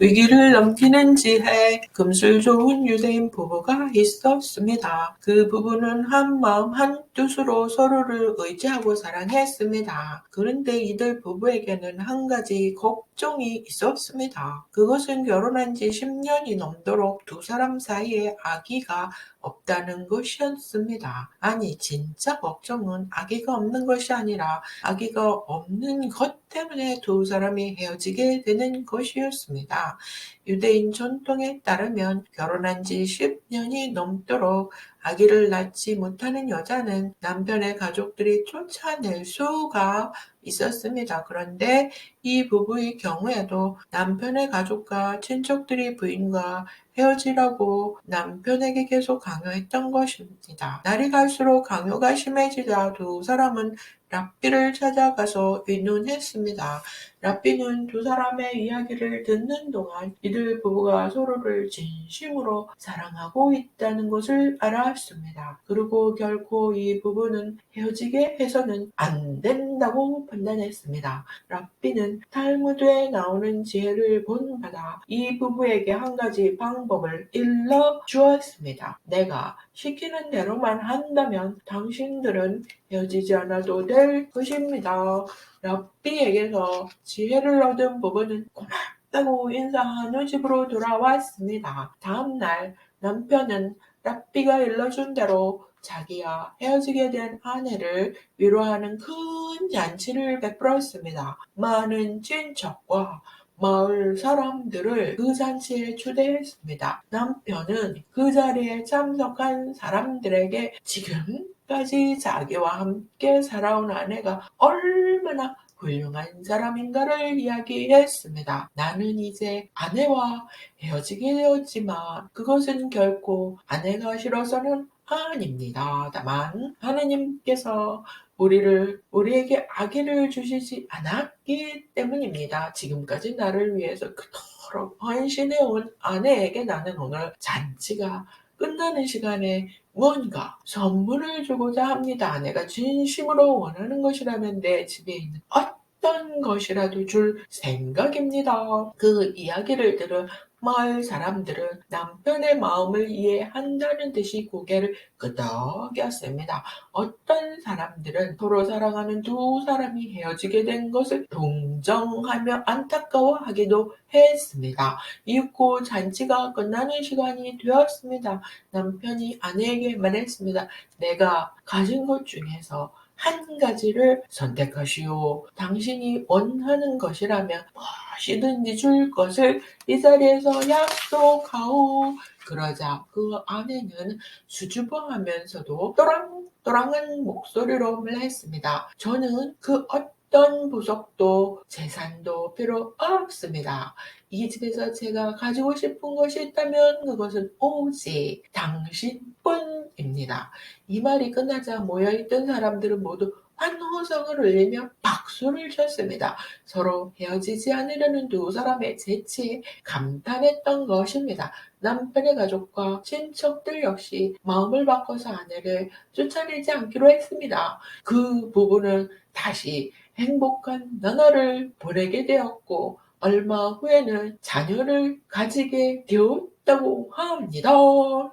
위기를 넘기는 지혜, 금술 좋은 유대인 부부가 있었습니다. 그 부부는 한 마음 한 뜻으로 서로를 의지하고 사랑했습니다. 그런데 이들 부부에게는 한 가지 걱정이 있었습니다. 그것은 결혼한 지 10년이 넘도록 두 사람 사이에 아기가 없다는 것이었습니다. 아니, 진짜 걱정은 아기가 없는 것이 아니라 아기가 없는 것 때문에 두 사람이 헤어지게 되는 것이었습니다. 유대인 전통에 따르면 결혼한 지 10년이 넘도록 아기를 낳지 못하는 여자는 남편의 가족들이 쫓아낼 수가 있었습니다. 그런데 이 부부의 경우에도 남편의 가족과 친척들이 부인과 헤어지라고 남편에게 계속 강요했던 것입니다. 날이 갈수록 강요가 심해지자 두 사람은 랍비를 찾아가서 의논했습니다. 랍비는 두 사람의 이야기를 듣는 동안 이들 부부가 서로를 진심으로 사랑하고 있다는 것을 알았습니다. 그리고 결코 이 부부는 헤어지게 해서는 안 된다고 판단했습니다. 랍비는 탈무드에 나오는 지혜를 본받아 이 부부에게 한 가지 방법을 일러 주었습니다. 내가 시키는 대로만 한다면 당신들은 헤어지지 않아도 될 것입니다. 랍비에게서 지혜를 얻은 부부는 고맙다고 인사한 후 집으로 돌아왔습니다. 다음날 남편은 랍비가 일러준 대로 자기와 헤어지게 된 아내를 위로하는 큰 잔치를 베풀었습니다. 많은 친척과 마을 사람들을 그 잔치에 초대했습니다. 남편은 그 자리에 참석한 사람들에게 지금 까지 자기와 함께 살아온 아내가 얼마나 훌륭한 사람인가를 이야기했습니다. 나는 이제 아내와 헤어지게 되었지만 그것은 결코 아내가 싫어서는 아닙니다. 다만 하느님께서 우리를 우리에게 아기를 주시지 않았기 때문입니다. 지금까지 나를 위해서 그토록 헌신해온 아내에게 나는 오늘 잔치가 끝나는 시간에 뭔가 선물을 주고자 합니다. 아내가 진심으로 원하는 것이라면 내 집에 있는 어떤 것이라도 줄 생각입니다. 그 이야기를 들은 마을 사람들은 남편의 마음을 이해한다는 듯이 고개를 끄덕였습니다. 어떤 사람들은 서로 사랑하는 두 사람이 헤어지게 된 것을 동정하며 안타까워하기도 했습니다. 이윽고 잔치가 끝나는 시간이 되었습니다. 남편이 아내에게 말했습니다. 내가 가진 것 중에서 한 가지를 선택하시오. 당신이 원하는 것이라면 무엇이든지 줄 것을 이 자리에서 약속하오. 그러자 그 아내는 수줍어하면서도 또랑또랑한 목소리로 말했습니다. 저는 그 어떤 보석도 재산도 필요 없습니다. 이 집에서 제가 가지고 싶은 것이 있다면 그것은 오직 당신뿐입니다. 이 말이 끝나자 모여있던 사람들은 모두 환호성을 울리며 박수를 쳤습니다. 서로 헤어지지 않으려는 두 사람의 재치에 감탄했던 것입니다. 남편의 가족과 친척들 역시 마음을 바꿔서 아내를 쫓아내지 않기로 했습니다. 그 부부는 다시 행복한 나날을 보내게 되었고 얼마 후에는 자녀를 가지게 되었다고 합니다.